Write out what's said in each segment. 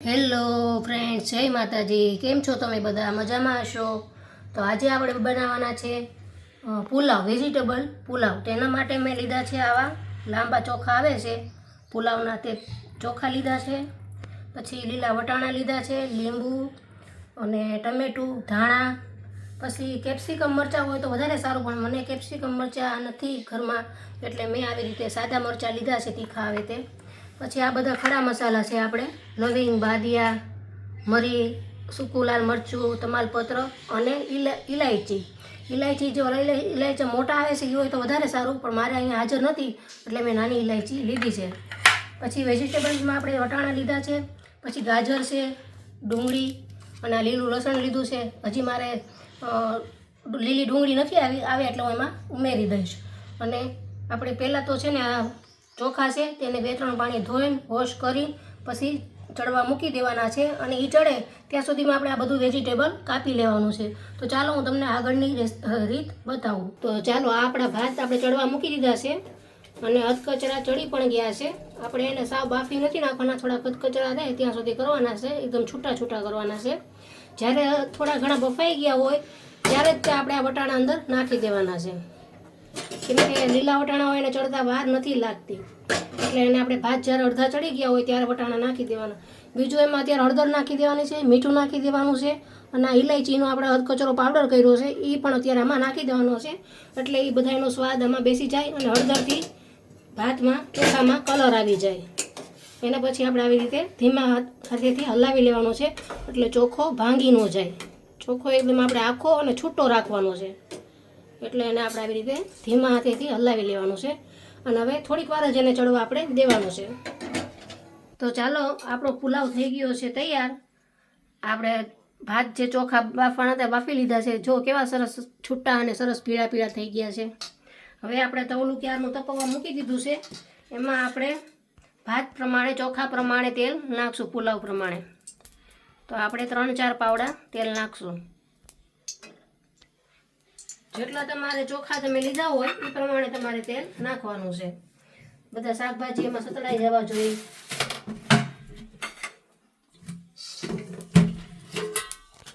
Hello friend જય માતાજી. કેમ છો તમે બધા? મજામાં હશો? તો આજે આપણે બનાવવાના છે પુલાવ વેજીટેબલ પુલાવ. તેના માટે મેં લીધા છે આવા લાંબા ચોખા આવે છે. પુલાવના તે ચોખા લીધા છે, પછી લીલા વટાણા લીધા છે, લીંબુ અને ટમેટું, ધાણા, પછી કેપ્સિકમ મરચાં હોય તો વધારે સારું, પણ મને કેપ્સિકમ મરચાં નથી ઘરમાં, એટલે મેં આવી રીતે સાદા મરચાં લીધા છે, તીખા આવે તે. પછી આ બધા ખડા મસાલા છે આપણે. લવિંગ બાદિયા મરી, સૂકું લાલ મરચું, તમાલપત્ર અને ઇલા ઇલાયચી ઇલાયચી જો ઇલા- ઇલાયચી મોટા આવે છે એ હોય તો વધારે સારું, પણ મારે અહીંયા હાજર નથી, એટલે મેં નાની ઇલાયચી લીધી છે. પછી વેજીટેબલ્સમાં આપણે વટાણા લીધા છે, પછી ગાજર છે, ડુંગળી અને આ લીલું લસણ લીધું છે. હજી મારે લીલી ડુંગળી નથી આવી, આવે એટલે હું એમાં ઉમેરી દઈશ. અને આપણે પહેલાં તો છે ને આ ચોખા છે તેને બે ત્રણ પાણી ધોઈને વોશ કરી પછી ચડવા મૂકી દેવાના છે અને એ ચડે ત્યાં સુધીમાં આપણે આ બધું વેજીટેબલ કાપી લેવાનું છે. તો ચાલો હું તમને આગળની રીત બતાવું. તો ચાલો આ આપણા ભાત આપણે ચડવા મૂકી દીધા છે અને અધકચરા ચડી પણ ગયા છે. આપણે એને સાવ બાફી નથી નાખવાના, થોડા કચકચરા થાય ત્યાં સુધી કરવાના છે, એકદમ છૂટા છૂટા કરવાના છે. જ્યારે થોડા ઘણા બફાઈ ગયા હોય, ત્યારે જ આપણે આ વટાણા અંદર નાખી દેવાના છે. કેમ લીલા વટાણા હોય એને ચડતા વાર નથી લાગતી. એટલે એને આપણે ભાત જ્યારે અડધા ચડી ગયા હોય ત્યારે વટાણા નાખી દેવાના. બીજું એમાં અત્યારે હળદર નાખી દેવાની છે, મીઠું નાખી દેવાનું છે અને આ ઇલાયચીનો આપણે અધકચરો પાવડર કર્યો છે એ પણ અત્યારે આમાં નાખી દેવાનો છે. એટલે એ બધાનો સ્વાદ આમાં બેસી જાય અને હળદરથી ભાતમાં ચોખામાં કલર આવી જાય. એના પછી આપણે આવી રીતે ધીમા હાથ- હાથેથી હલાવી લેવાનો છે. એટલે ચોખ્ખો ભાંગી ન જાય. ચોખ્ખો એકદમ આપણે આખો અને છૂટો રાખવાનો છે. એટલે એને આપણે આવી રીતે ધીમા હાથેથી હલાવી લેવાનું છે. અને હવે થોડીક વાર જ એને ચડવા આપણે દેવાનું છે. તો ચાલો, આપણો પુલાવ થઈ ગયો છે તૈયાર. આપણે ભાત જે ચોખા બાફવાના હતા બાફી લીધા છે. જો કેવા સરસ છૂટા અને સરસ પીળા પીળા થઈ ગયા છે. હવે આપણે તવલું ક્યારનું તપવા મૂકી દીધું છે. એમાં આપણે ભાત પ્રમાણે, ચોખા પ્રમાણે તેલ નાખશું પુલાવ પ્રમાણે. તો આપણે ત્રણ ચાર પાવડા તેલ નાખશું. જેટલા તમારે ચોખા તમે લીધા હોય, એ પ્રમાણે તમારે તેલ નાખવાનું છે. બધા શાકભાજી એમાં સતળાઈ જવા જોઈએ.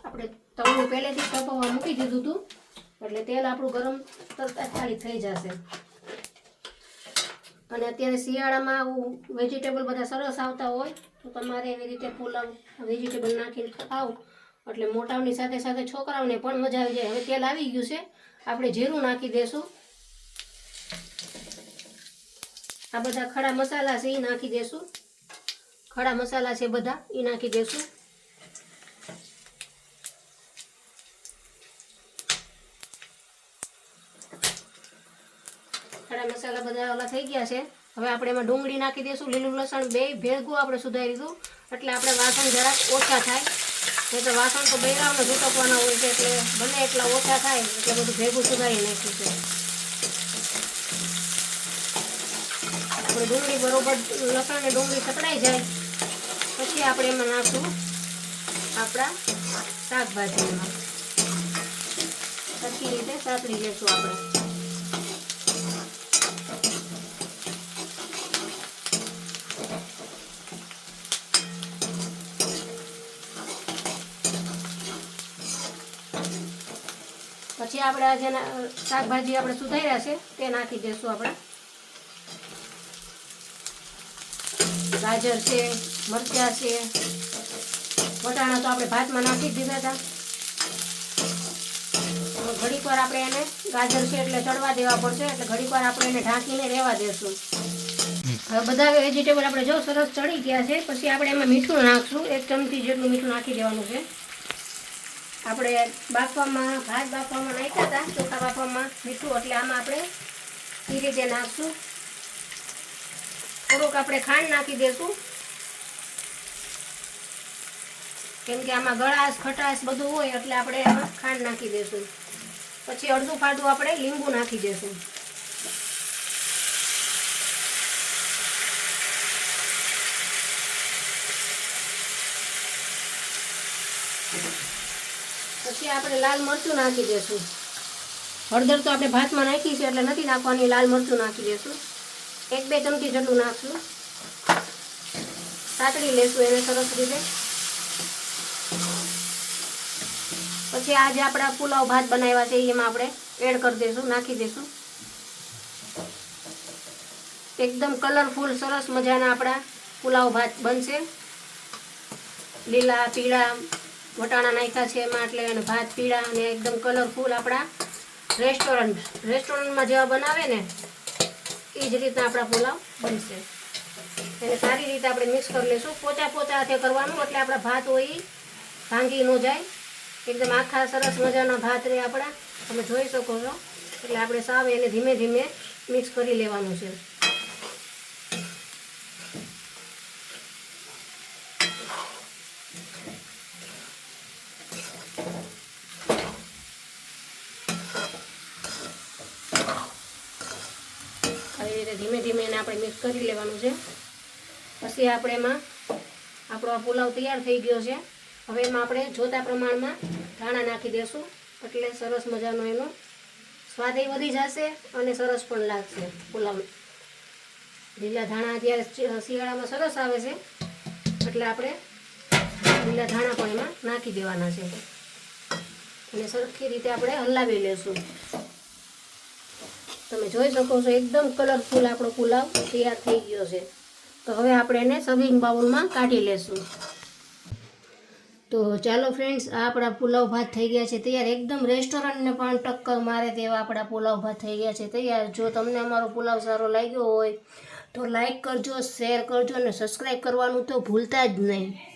આપણે તવું પહેલેથી તપવા મૂકી દીધું હતું, એટલે તેલ આપણું ગરમ તરત ખાલી થઈ જશે. અને અત્યારે શિયાળામાં આવું વેજીટેબલ બધા સરસ આવતા હોય, તો તમારે એવી રીતે પુલાવ વેજીટેબલ નાખીને ખાવ એટલે મોટાઓની સાથે સાથે છોકરાઓને પણ મજા આવી જાય. હવે તેલ આવી ગયું છે આપણે જીરું નાખી દેશું. આ બધા ખડા મસાલા છે એ નાખી દેશું. ખડા મસાલા છે બધા એ નાખી દેશું. ખડા મસાલા બધા ઓલા થઈ ગયા છે. હવે આપણે એમાં ડુંગળી નાખી દઈશું લીલું લસણ બે ભેગું આપણે સુધારી દઉં એટલે આપણે વાસણ જરાક ઓછા થાય. નહીં તો વાસણ તો બૈરાઓને ઝૂટકવાના હોય છે એટલે બને એટલા ઓછા થાય, એટલે બધું ભેગું સુધારી નાખ્યું છે. આપણે ડુંગળી બરોબર લસણ ને ડુંગળી સકડાઈ જાય, પછી આપણે એમાં નાખશું આપણા શાકભાજીમાં. સરખી રીતે સાતરી લેશું આપણે. પછી આપણે જેના શાકભાજી આપણે સુધાર્યા છે તે નાખી દઈશું આપણે. ગાજર છે, મરચાં છે, વટાણા તો આપણે ભાતમાં નાખી દીધા હતા. ઘડીક વાર આપણે એને ગાજર છે એટલે ચડવા દેવા પડશે, એટલે ઘડીક વાર આપણે એને ઢાંકીને રહેવા દેશું. હવે બધા વેજીટેબલ આપણે જો સરસ ચડી ગયા છે, પછી આપણે એમાં મીઠું નાખશું, એક ચમચી જેટલું મીઠું નાખી દેવાનું છે. આપણે બાફવામાં, ભાત બાફવામાં નાખ્યા હતા ચોખા બાફવામાં મીઠું, એટલે આમાં આપણે એ રીતે નાખશું, થોડુંક આપણે ખાંડ નાખી દઈશું કેમ કે આમાં ગળાશ, ખટાશ બધું હોય, એટલે આપણે એમાં ખાંડ નાખી દઈશું પછી અડધું ફાડું આપણે લીંબુ નાખી દઈશું પછી આપણે લાલ મરચું નાખી દઈશું હળદર તો આપણે ભાતમાં નાખી છે, એટલે નથી નાખવાની, લાલ મરચું નાખી દઈશું એક બે ચમચી જેટલું નાખશું. સાતડી લેશું એને સરસ રીતે. પછી આજે આપણા પુલાવ ભાત બનાવ્યા છે, એમાં આપણે એડ કરી દઈશું નાખી દઈશું એકદમ કલરફુલ સરસ મજાના આપણા પુલાવ ભાત બનશે. લીલા, પીળા વટાણા નાખ્યા છે એમાં એટલે અને ભાત, પીળા અને એકદમ કલરફુલ આપણા રેસ્ટોરન્ટ રેસ્ટોરન્ટમાં જેવા બનાવે ને એ જ રીતના આપણા પુલાવ બનશે. એને સારી રીતે આપણે મિક્સ કરી લઈશું પોચા પોચા હાથે કરવાનું, એટલે આપણા ભાત હોય ભાંગી ન જાય. એકદમ આખા સરસ મજાના ભાત રહે આપણા. તમે જોઈ શકો છો. એટલે આપણે સાવ એને ધીમે ધીમે મિક્સ કરી લેવાનું છે આવી રીતે ધીમે એને આપણે મિક્સ કરી લેવાનું છે. પછી આપણે એમાં આપણો આ પુલાવ તૈયાર થઈ ગયો છે. હવે એમાં આપણે જોતા પ્રમાણમાં ધાણા નાખી દેશું. એટલે સરસ મજાનો એનો સ્વાદ એ વધી જશે અને સરસ પણ લાગશે પુલાવ. લીલા ધાણા અત્યારે શિયાળામાં સરસ આવે છે. એટલે આપણે લીલા ધાણા પણ એમાં નાખી દેવાના છે. અને સરખી રીતે આપણે હલાવી લેશું. તમે જોઈ શકો છો, એકદમ કલરફુલ આપણો પુલાવ તૈયાર થઈ ગયો છે. તો હવે આપણે એને સર્વિંગ બાઉલમાં કાઢી લેશું. તો ચાલો ફ્રેન્ડ્સ આપણા પુલાવ ભાત થઈ ગયા છે તૈયાર. એકદમ રેસ્ટોરન્ટને પણ ટક્કર મારે તેવા આપણા પુલાવ ભાત થઈ ગયા છે તૈયાર. જો તમને અમારો પુલાવ સારો લાગ્યો હોય તો લાઈક કરજો શેર કરજો અને સબસ્ક્રાઈબ કરવાનું તો ભૂલતા જ નહીં.